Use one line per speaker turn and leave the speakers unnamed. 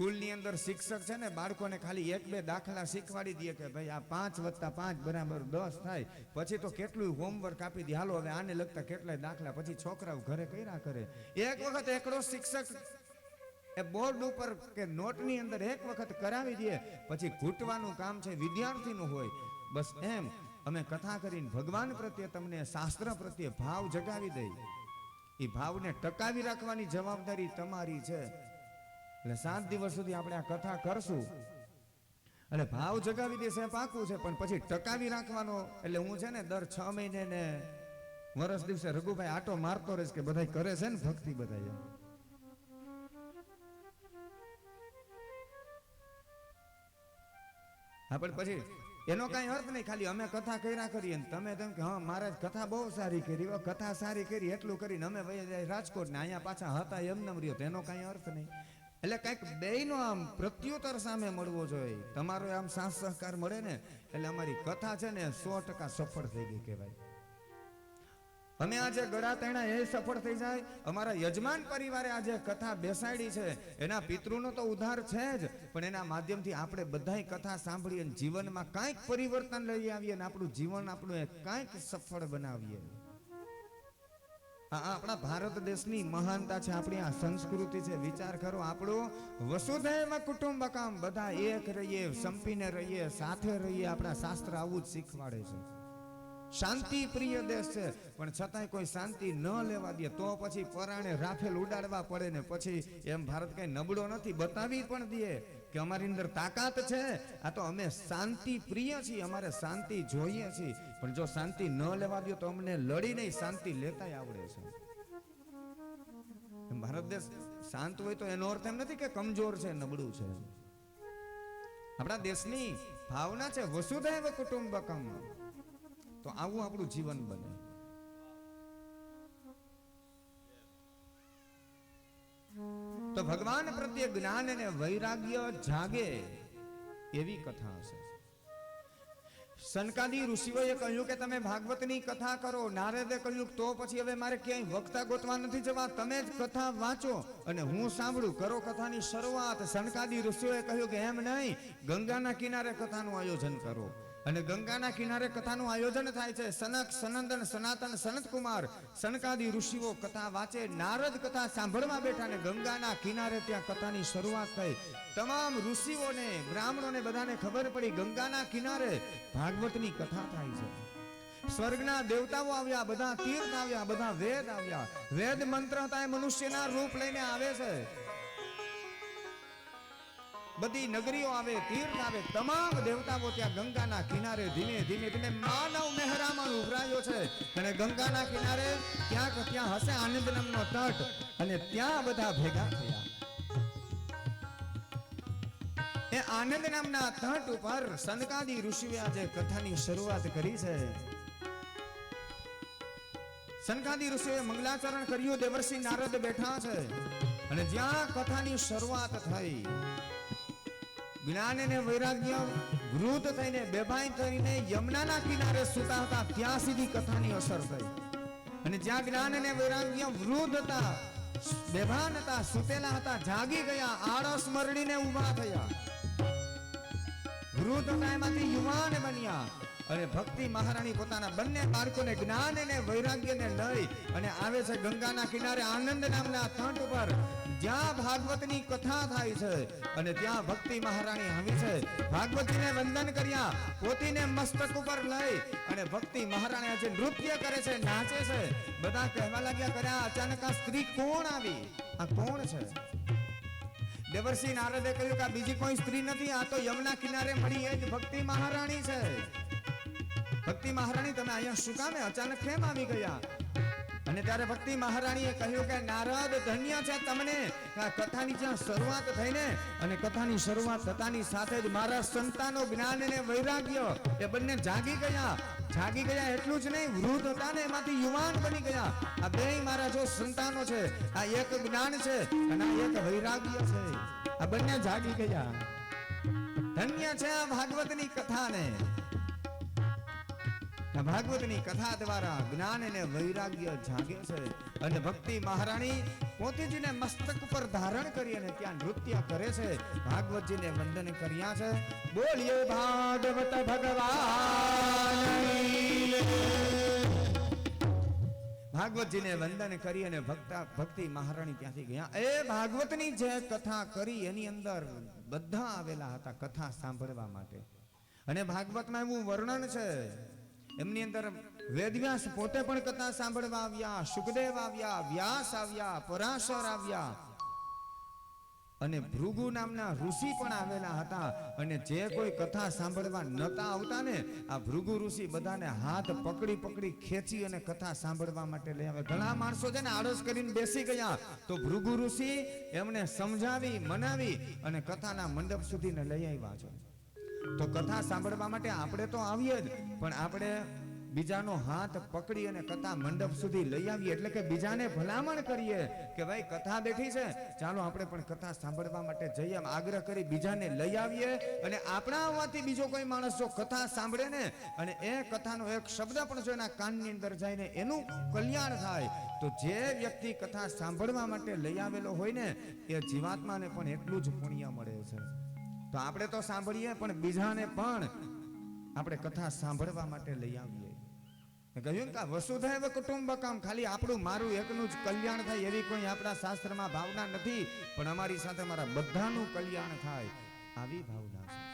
સ્કૂલની અંદર શિક્ષક છે ને, બાળકોને ખાલી એક બે દાખલા શીખવાડી દે કે ભાઈ આ પાંચ વત્તા પાંચ બરાબર દસ થાય. પછી તો કેટલું હોમવર્ક આપી દે. હાલો, હવે આને લગતા કેટલાય દાખલા પછી છોકરાઓ ઘરે કર્યા કરે. એક વખત એકડો શિક્ષક એ બોર્ડ ઉપર કે નોટની અંદર એક વખત કરાવી દે, પછી ઘૂંટવાનું કામ છે, વિદ્યાર્થીનું હોય. બસ એમ. અમે કથા કરીને ભગવાન પ્રત્યે તમને શાસ્ત્ર પ્રત્યે ભાવ જગાવી દઈ એ ભાવને ટકાવી રાખવાની જવાબદારી તમારી છે. એટલે સાત દિવસ સુધી આપણે આ કથા કરશું. એટલે ભાવ જગાવી દેશે પાકું છે, પણ પછી ટકાવી રાખવાનો. એટલે હું છે ને દર છ મહિને ને વર્ષ દિવસે રઘુભાઈ આટો મારતો રહીશ કે બધા કરે છે ને ભક્તિ બધા હા, પણ પછી એનો કઈ અર્થ નહીં, ખાલી અમે કથા કર્યા કરીએ તમે તેમ કે, હા મારે કથા બહુ સારી કરી કથા સારી કરી, એટલું કરીને અમે રાજકોટ ને અહીંયા પાછા હતા એમ નમ રહ્યો, તો એનો કાંઈ અર્થ નહીં. એટલે કંઈક બેયનો આમ પ્રત્યુત્તર સામે મળવો જોઈએ. તમારો આમ સાસ સહકાર મળે ને, એટલે અમારી કથા છે ને સો ટકા સફળ થઈ ગઈ કહેવાય. અમે આજે ગળા તેણા એ સફળ થઈ જાય. અમારા યજમાન પરિવારે આજે કથા બેસાડી છે. એના પિતૃનો તો ઉદ્ધાર છે જ, પણ એના માધ્યમથી આપણે બધાય કથા સાંભળીએ જીવનમાં કાંઈક પરિવર્તન લઈ આવીએ અને આપણું જીવન આપણું કાંઈક સફળ બનાવીએ. આપણા ભારત દેશની મહાનતા છે, આપણી આ સંસ્કૃતિ છે, વિચાર કરો આપણું. વસુધૈવ કુટુંબકમ, બધા એક રહીએ, સંપીને રહીએ, સાથે રહીએ, આપણા શાસ્ત્ર આવું જ શીખવાડે છે. શાંતિ પ્રિય દેશ છે, પણ છતાંય કોઈ શાંતિ ન લેવા દે, તો પછી પરાણે રાફેલ ઉડાડવા પડે ને પછી એમ ભારત કઈ નબળો નથી, બતાવી પણ દે. કે અમારી અંદર તાકાત છે. આ તો અમે શાંતિ પ્રિય છીએ, અમારે શાંતિ જોઈએ છીએ. પણ જો શાંતિ ન લેવા દો તો અમને લડી નહીં, શાંતિ લેતાય આવડે છે. ભારત દેશ શાંત હોય તો એનો અર્થ એમ નથી કે કમજોર છે, નબળું છે. આપણા દેશની ભાવના છે, વસુધૈવ કુટુંબકમ. તો આવું આપણું જીવન બને. તો ભગવાન પ્રત્યે જ્ઞાન અને વૈરાગ્ય જાગે એવી કથા હશે. સનકાદી ઋષિઓએ કહ્યું કે તમે ભાગવતની કથા કરો, નારદે કહ્યું તો પછી હવે મારે ક્યાંય વક્તા ગોતવા નથી જવા, તમે જ કથા વાંચો. અને હું સાંભળું, કરો કથાની શરૂઆત. સનકાદી ઋષિઓએ કહ્યું કે એમ નહીં, ગંગાના કિનારે કથાનું આયોજન કરો. અને ગંગાના કિનારે કથાનું આયોજન થાય છે. સનક, સનંદન, સનાતન સનત કુમાર સનકાદી ઋષિઓ કથા વાંચે, નારદ કથા સાંભળવા બેઠા ને ગંગાના કિનારે ત્યાં કથાની શરૂઆત થઈ. તમામ ઋષિઓને, બ્રાહ્મણોને બધાને ખબર પડી ગંગાના કિનારે ભાગવતની કથા થાય છે. સ્વર્ગના દેવતાઓ આવ્યા, બધા તીર્થ આવ્યા, બધા વેદ આવ્યા. વેદ મંત્ર હતા એ મનુષ્યના રૂપ લઈને આવે છે. બધી નગરીઓ આવે, તીર્થ આવે, તમામ દેવતાઓ ત્યાં ગંગાના કિનારે ધીમે ધીમે ધીમે માનવ મહેરામણ ઉભરાયો છે. અને ગંગાના કિનારે ક્યાંક ત્યાં હશે આનંદ તટ અને ત્યાં બધા ભેગા થયા. એ આનંદ નામના તટ ઉપર સનકાદી ઋષિએ આજે કથાની શરૂઆત કરી છે. સનકાદી ઋષિએ મંગલાચરણ કર્યું, દેવર્ષિ નારદ બેઠા છે. અને જ્યાં કથાની શરૂઆત થઈ જ્ઞાન અને વૈરાગ્ય, વૃદ્ધ થઈને, બેભાન થઈને, યમુનાના કિનારે સૂતા હતા, ત્યાં સુધી કથાની અસર થઈ. અને જ્યાં જ્ઞાન અને વૈરાગ્ય, વૃદ્ધ હતા, બેભાન હતા, સુતેલા હતા, જાગી ગયા, આળસ મરડીને ઊભા થયા. વૃદ્ધ હતા એમાંથી યુવાન બન્યા અને ભક્તિ મહારાણી પોતાના બંને બાળકોને જ્ઞાન અને વૈરાગ્યને લઈ અને આવે છે ગંગાના કિનારે આનંદ નામના તટ ઉપર જ્યાં ભાગવતની કથા થાય છે અને ત્યાં ભક્તિ મહારાણી આવી છે. ભાગવતીને વંદન કર્યા, પોતીને મસ્તક ઉપર લઈ અને ભક્તિ મહારાણી આજે નૃત્ય કરે છે, નાચે છે. બધા કહેવા લાગ્યા કર્યા અચાનક આ સ્ત્રી કોણ આવી? આ કોણ છે? દેવરસિંહ નારદે કહ્યું કે આ બીજી કોઈ સ્ત્રી નથી, આ તો યમુના કિનારે મળી એ જ ભક્તિ મહારાણી છે. ભક્તિ મહારાણી, તમે અહીંયા શું કામે? અચાનક કેમ આવી ગયા? અને ત્યારે ભક્તિ મહારાણીએ કહ્યું કે, નારદ, ધન્ય છે તમને. આ કથાની જ્યાં શરૂઆત થઈ ને અને કથાની શરૂઆત થતાની સાથે જ મારા સંતાનો જ્ઞાન અને વૈરાગ્ય એ બંને જાગી ગયા. જાગી ગયા એટલું જ નહીં, વૃદ્ધ હતા ને એમાંથી યુવાન બની ગયા. આ બે મારા જો સંતાનો છે, આ એક જ્ઞાન છે અને આ એક વૈરાગ્ય છે. આ બંને જાગી ગયા. ધન્ય છે આ ભાગવતની કથાને. ભાગવતની કથા દ્વારા જ્ઞાન અને વૈરાગ્ય જાગે છે. અને ભક્તિ મહારાણી પોતેજીને મસ્તક પર ધારણ કરી અને ત્યાં નૃત્ય કરે છે. ભાગવતજીને વંદન કર્યા છે. બોલીએ ભાગવત ભગવાન ભાગવતજીને વંદન કરી અને ભક્તા, ભક્તિ મહારાણી ત્યાંથી ગયા. એ ભાગવતની જે કથા કરી, એની અંદર બધા આવેલા હતા કથા સાંભળવા માટે. અને ભાગવતમાં એવું વર્ણન છે એમની અંદર વેદવ્યાસ પોતે પણ કથા સાંભળવા આવ્યા, સુખદેવ આવ્યા, વ્યાસ આવ્યા, પરાશર આવ્યા. અને ભૃગુ નામના ઋષિ પણ આવેલા હતા અને જે કોઈ કથા સાંભળવા નતા આવતા ને, આ ભૃગુ ઋષિ બધાને હાથ પકડી પકડી ખેંચી અને કથા સાંભળવા માટે લઈ આવે ઘણા માણસો છે ને આળસ કરીને બેસી ગયા. તો ભૃગુ ઋષિ એમને સમજાવી, મનાવી અને કથાના મંડપ સુધીને લઈ આવ્યા છે. તો કથા સાંભળવા માટે આપણે તો આવીએ જ, પણ આપણે બીજાનો હાથ પકડી અને કથા મંડપ સુધી લઈ આવીએ. એટલે કે બીજાને ભલામણ કરીએ કે ભાઈ કથા બેઠી છે, ચાલો આપણે પણ કથા સાંભળવા માટે જઈએ. આગ્રહ કરી બીજાને લઈ આવીએ અને આપણા આવવાથી બીજો કોઈ માણસ જો કથા સાંભળે ને, અને એ કથાનો એક શબ્દ પણ જો એના કાનની અંદર જાય ને એનું કલ્યાણ થાય, તો જે વ્યક્તિ કથા સાંભળવા માટે લઈ આવેલો હોય ને, એ જીવાત્માને પણ એટલું જ પુણ્ય મળે છે. તો આપણે તો સાંભળીએ, પણ બીજાને પણ આપણે કથા સાંભળવા માટે લઈ આવીએ. કહ્યું ને કે વસુધૈવ કુટુંબકમ ખાલી આપણું મારું એકનું જ કલ્યાણ થાય એવી કોઈ આપણા શાસ્ત્રમાં ભાવના નથી, પણ અમારી સાથે મારા બધાનું કલ્યાણ થાય, આવી ભાવના છે.